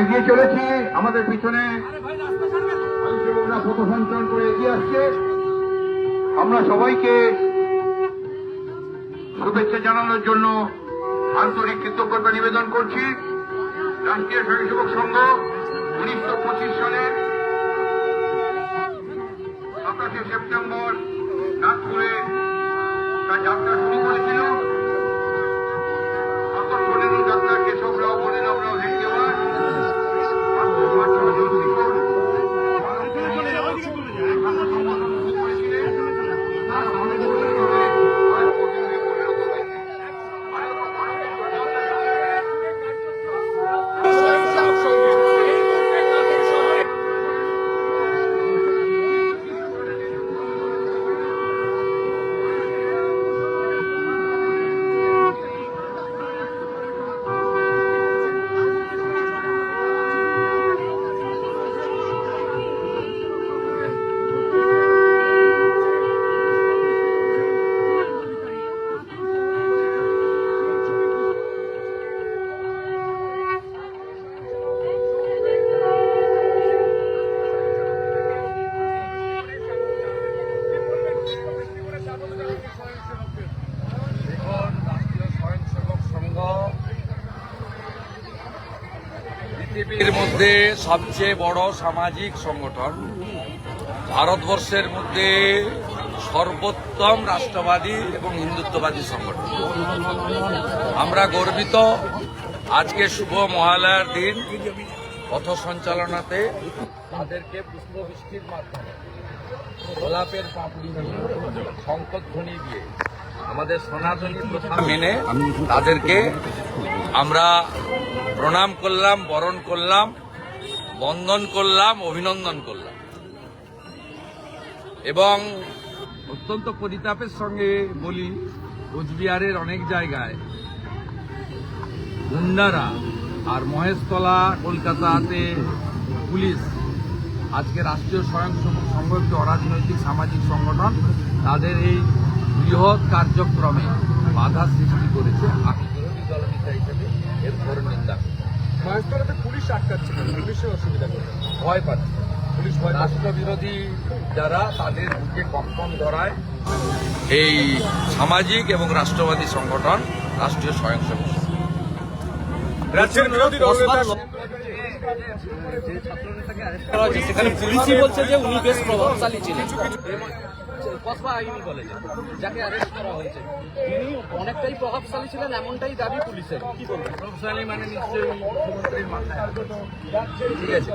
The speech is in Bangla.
এগিয়ে চলেছি। আমাদের পিছনে পথ সঞ্চালন করে এগিয়ে আসছে। আমরা সবাইকে শুভেচ্ছা জানানোর জন্য আন্তরিক কৃতজ্ঞতা নিবেদন করছি। রাষ্ট্রীয় স্বয়ংসেবক সংঘ উনিশশো পঁচিশ সালের সাতাশে সেপ্টেম্বর, নাগপুরে তার যাত্রা শুরু করেছিল। পৃথিবীর মধ্যে সবচেয়ে বড় সামাজিক সংগঠন, ভারতবর্ষের মধ্যে সর্বোত্তম রাষ্ট্রবাদী এবং হিন্দুত্ববাদী সংগঠন। আমরা গর্বিত আজকে শুভ মহালয়ার দিন, পথ সঞ্চালনাতে তাদেরকে পুষ্পবৃষ্টির মাধ্যমে গোলাপের পাপড়ি দিয়ে দিয়ে আমাদের সনাতনী প্রথা মেনে তাদেরকে আমরা প্রণাম করলাম, বরণ করলাম, বন্দন করলাম, অভিনন্দন করলাম। এবং অত্যন্ত পরিতাপের সঙ্গে বলি, কোচবিহারের অনেক জায়গায় গুন্ডারা আর মহেশতলা, কলকাতাতে পুলিশ, আজকে রাষ্ট্রীয় স্বয়ংসেবক সংঘ একটি অরাজনৈতিক সামাজিক সংগঠন, তাদের এই বৃহৎ কার্যক্রমে বাধা সৃষ্টি করেছে আমি। বিরোধী দলনেতা হিসেবে এর ঘোর নিন্দা। মহেশতলাতে পুলিশ আটকাচ্ছে পুলিশের অসুবিধা ভয় পাচ্ছে। পুলিশ ভয় পাচ্ছে। রাষ্ট্রবিরোধী যারা তাদের বুকে কম্পন ধরায় এই সামাজিক এবং রাষ্ট্রবাদী সংগঠন রাষ্ট্রীয় স্বয়ংসেবক। রাজ্যের বিরোধী দলনেতা সেখানে পুলিশই বলছে যে উনি বেশ প্রভাবশালী ছিলেন। কসবা আইনি কলেজে যাকে অ্যারেস্ট করা হয়েছে। তিনি অনেকটাই প্রভাবশালী ছিলেন এমনটাই দাবি পুলিশের। কি বলবেন প্রভাবশালী মানে নিশ্চয়ই মুখ্যমন্ত্রীর মাথায় ঠিক আছে।